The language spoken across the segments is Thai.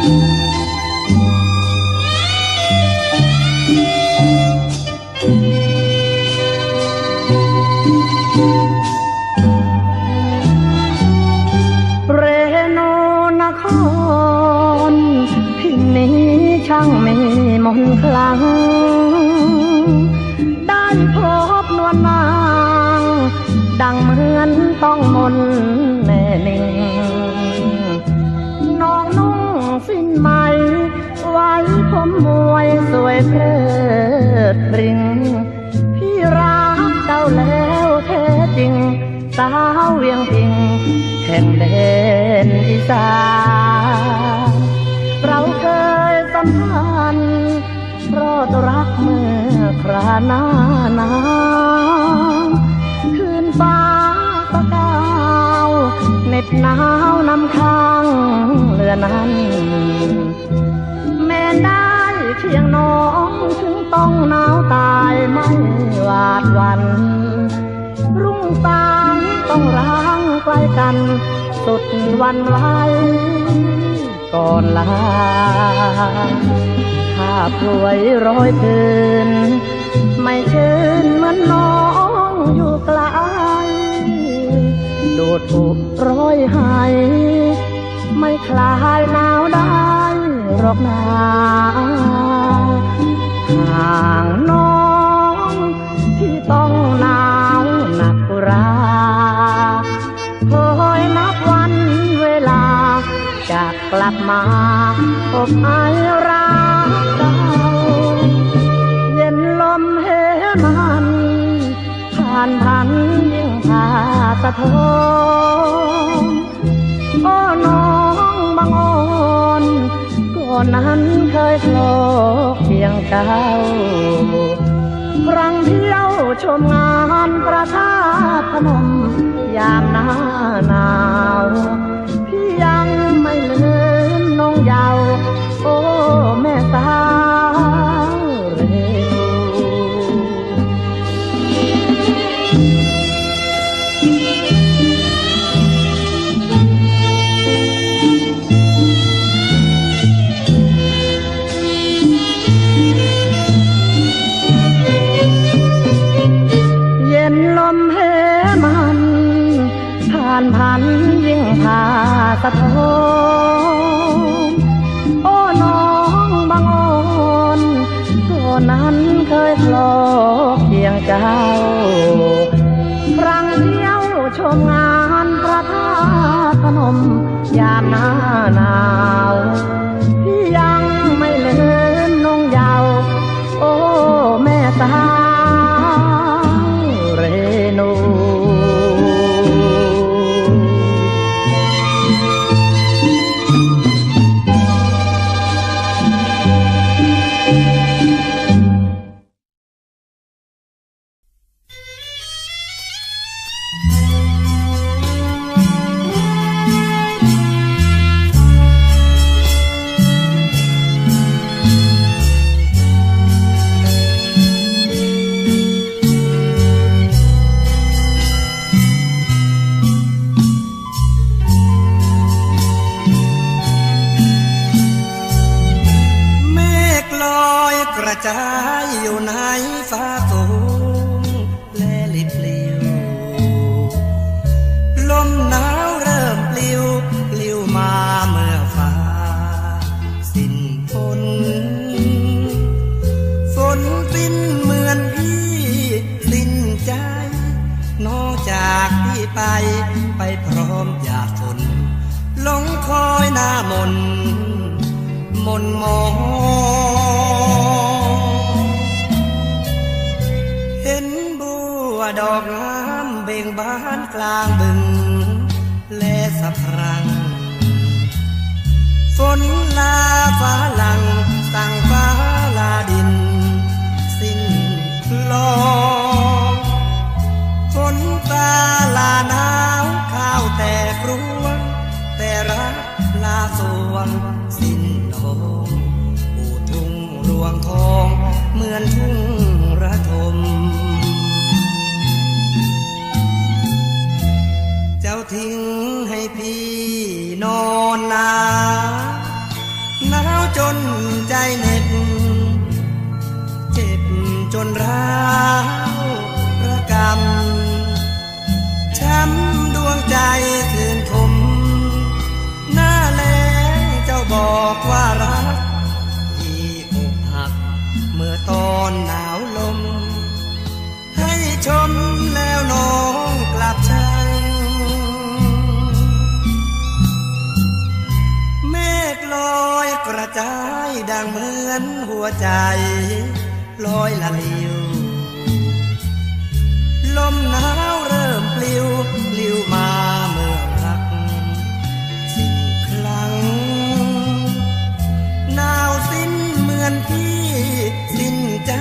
เเคียงน้องถึงต้องหนาวตายไม่หวาดวัน รุ่งสางต้องร้างไกลกัน สุดวันไหวก่อนลาถ้าป่วยร้อยคืน ไม่เชิญเหมือนน้องอยู่ไกลโดดถูกร้อยหายไม่คลายหนาวได้ หรอกนาห่างน้องที่ต้องหนาวหนักราคอยนับวันเวลา จะกลับมาพบไอรักเก่าเย็นลมเหมันผ่านพันยิ่งพาสะท้อน ยโผล่เพียงเก้า ครั้งเที่ยวชมงานประชาพนมยามหน้าหนาวานพันยิ่งพาสะท้อนโอ้น้องบางอนก่อนนั้นเคยโผล่เคียงเจ้า ครั้งเดียวชมงานพระธาตุพนมยามหน้าหน กระจายอยู่ในฟ้าสูงและลิบลิวลมหนาวเริ่มปลิวปลิวมาเมื่อฟ้า สิ้นฝนฝนปิ้นเหมือนพี่สิ้นใจนอกจากพี่ไป ไปพร้อมหยาดฝนหลงคอยหน้ามนมนมอง บ่งบานกลางบึง และสะพรัง ฝนลาฟ้าหลัง สั่งฟ้าลาดิน สิ้นลองฝนตาลาหนาวข้าวแต่กรวง แต่รักลาสวง สิ้นลงปูทุ่งรวงทอง เหมือนทุ่งระทม จายดังเหมือนหัวใจลอยละลิว ลมหนาวเริ่มปลิวปลิวมาเมื่อรัก สิ้นคลังหนาวสิ้นเหมือนพี่สิ้นใจ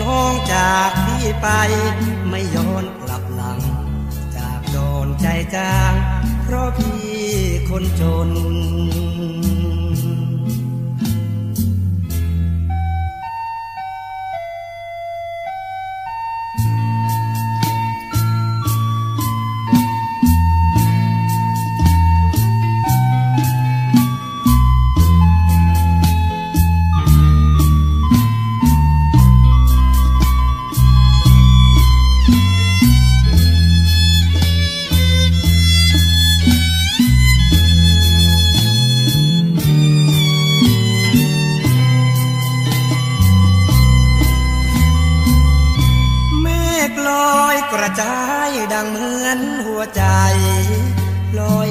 น้องจากพี่ไปไม่ย้อนกลับหลัง จากโดนใจจาง เพราะพี่คนจน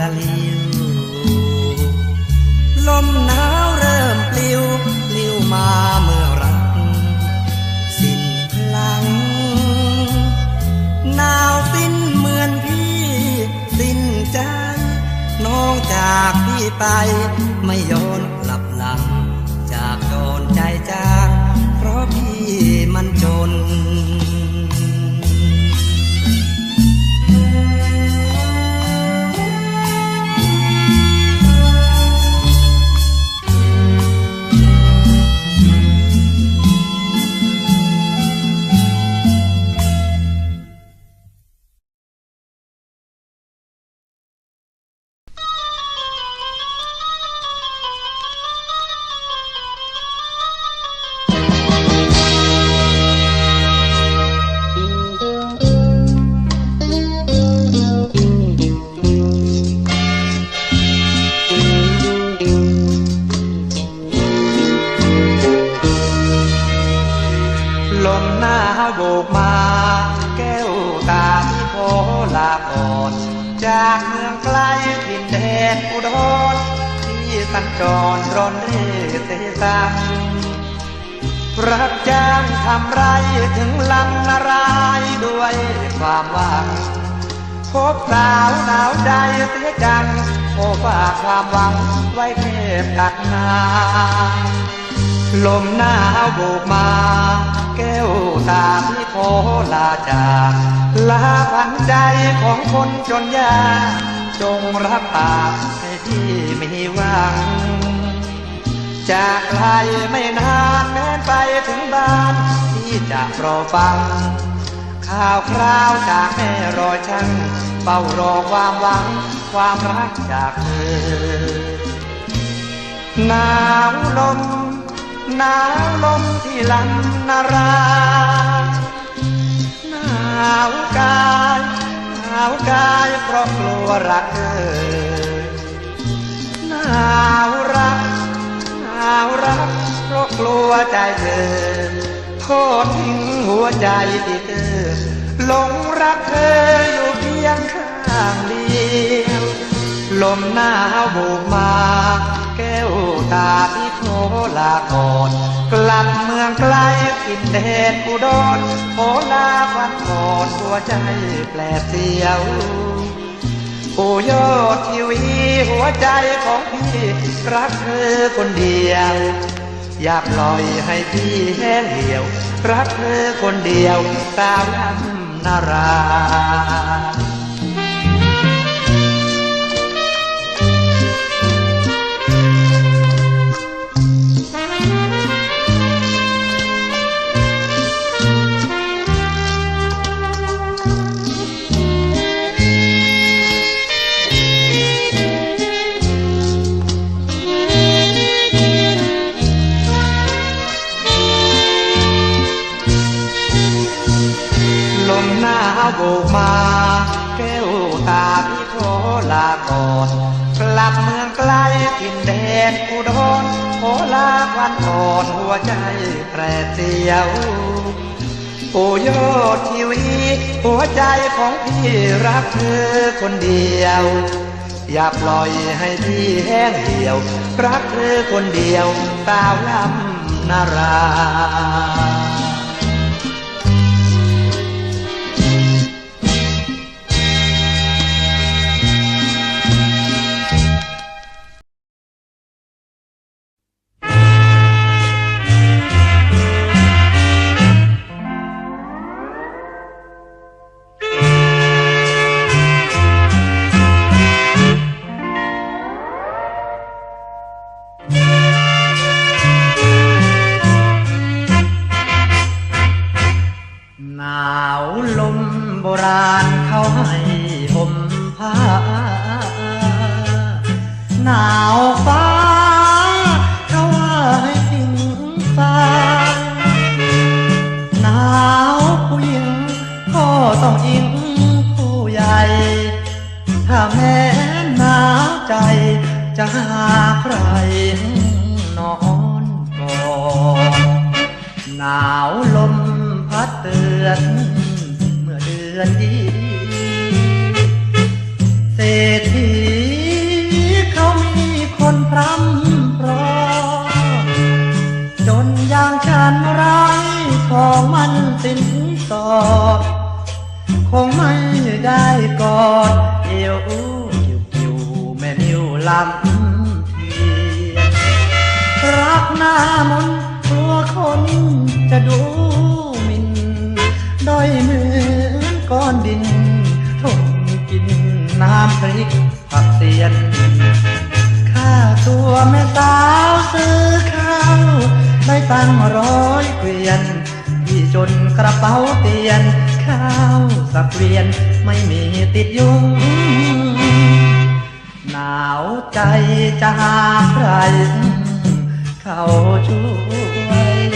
ละลิวลมหนาวเริ่มปลิวปลิวมาเมื่อรัก สิ้นพลัง หนาวสิ้นเหมือนพี่ สิ้นใจ น้องจากพี่ไป ไม่ย้อนกลับหลัง จากโดนใจจาง เพราะพี่มันจน เสสังรับจ้างทำไรถึงลำนารายด้วยความหวังพบสาวหนาวใจเสียจังโอฝากความหวังไว้เทพตักนาลมหนาวโบกมา แก้วตาที่โคลาจากลาพันใจของคนจนยากจงรับปากให้พี่มีหวัง จากไกลไม่นานแม้นไปถึงบ้าน ที่จะรอฟัง ข่าวคราวจากแม่รอช่างเฝ้ารอความหวัง ความรักจากเธอหนาวลมหนาวลมที่ลำนาราหนาวกายหนาวกายเพราะกลัวรักเธอหนาวรักาวรักเพราะกลัวใจเธอโทษทิ้งหัวใจที่เธอหลงรักเธออยู่เพียงข้างเดียวลมหนาวโบกมา แก้วตาที่โทลาก่อนกลับเมืองไกลกินแดนอุดรโอลาฟันก่อนหัวใจแปลเสียว ผู้ยอดทีวีหัวใจของพี่รักเธอคนเดียว อยากปล่อยให้พี่แห้งเหี่ยว รักเธอคนเดียวสาวลำนารา ยว โอ้ยอดทีวีหัวใจของพี่รักเธอคนเดียว อย่าปล่อยให้พี่แห้งเหี่ยว รักเธอคนเดียวสาวลำนารา จะหาใครนอนกอดหนาวลมพัดเตือนเมื่อเดือนดีเศรษฐีเขามีคนพรำพรอจนอย่างฉันไรของมันสินสอดคงไม่ได้กอดเอว ลำเทียนรักหน้ามนต์กลัวคนจะดูหมินด้อยเหมือนก้อนดินทนกินน้ำพริกผักเสียนค่าตัวแม่สาวซื้อข้าวได้ตังร้อยเกวียนที่จนกระเป๋าเตียนข้าวสักเกวียนไม่มีติดยุงาวใจจะหาใคร เขาช่วย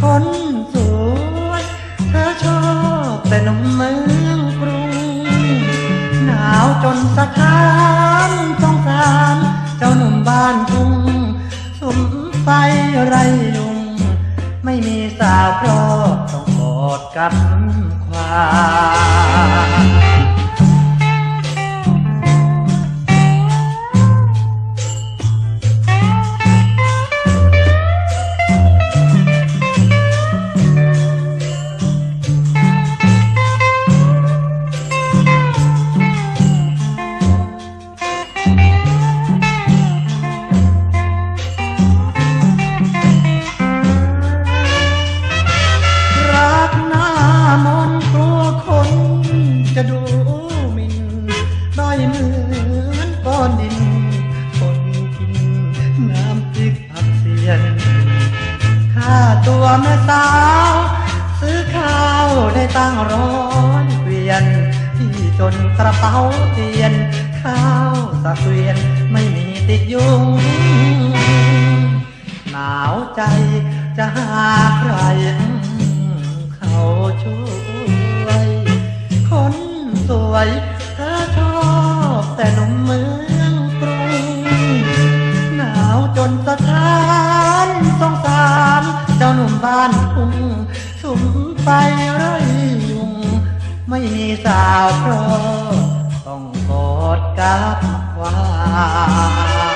คนสวยเธอชอบแต่หนุ่มเมืองกรุง หนาวจนสะท้านสงสารเจ้าหนุ่มบ้านทุ่งสุมไฟไรยุง ไม่มีสาวเพราะต้องกอดกับควาียนข้าวสักเกวียนไม่มีติดยุง หนาวใจจะหาใคร เขาช่วย คนสวยเธอชอบแต่หนุ่มเมืองกรุง หนาวจนสะท้านสงสารเจ้าหนุ่มบ้านทุ่งสุมไฟไร่ยุง ไม่มีสาวพร้อง กอดกับควา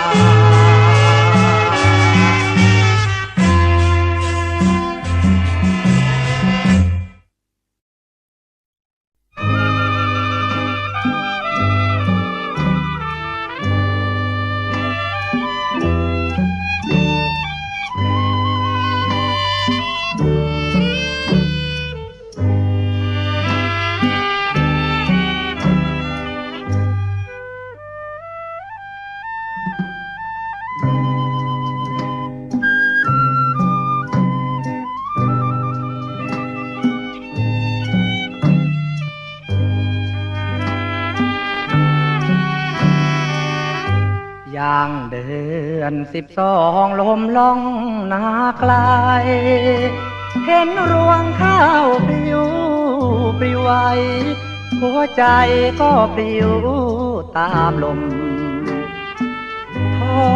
อนสิบสองลมล่องนาไกลเห็นรวงข้าวปลิวปลิวไวหัวใจก็ปลิวตามลม ท้อ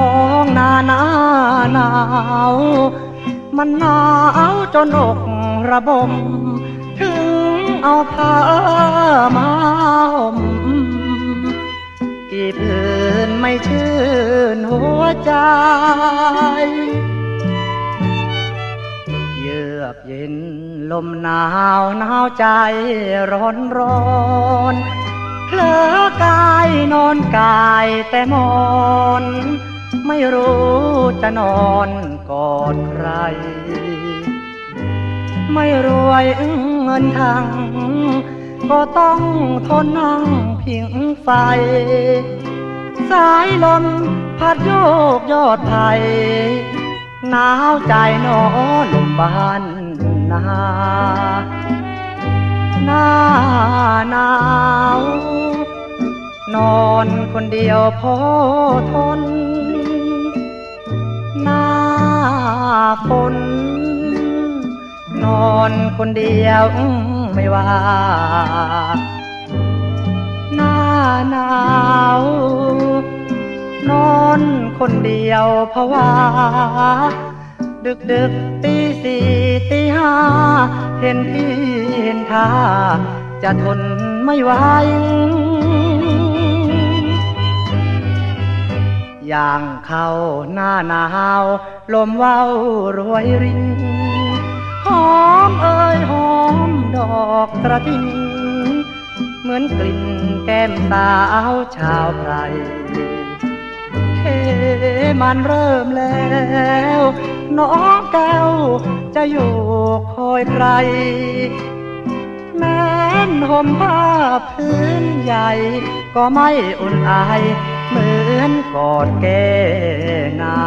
งนาหนาหนาว มันหนาวจนอกระบม ถึงเอาผ้ามาห่มกี่ผื ไม่ชื่นหัวใจ เยือกเย็นลมหนาวหนาวใจร้อนร้อนเพลอกายนอนกายแต่มอนไม่รู้จะนอนกอดใคร ไม่รวยเงินทางก็ต้องทนนั่งพิงไฟ สายลมพัดโยกยอดไผ่หนาวใจนอนุ่มบ้านนาหน้าหนาว นอนคนเดียวพอทน หน้าฝนนอนคนเดียวไม่ว่า หน้าหนาว คนเดียวเพราะว่า ดึกดึกตีสี่ตีห้าเห็นที่เห็นท่าจะทนไม่ไหวอย่างเข้าหน้าหนาว ลมว้าวรวยรินหอมเอ่ยหอมดอกกระถินเหมือนกลิ่นแก้มสาวชาวไพร มันเริ่มแล้ว น้องแก้วจะอยู่คอยใคร แม้นห่มผ้าพื้นใหญ่ ก็ไม่อุ่นอาย เหมือนกอดแก่นา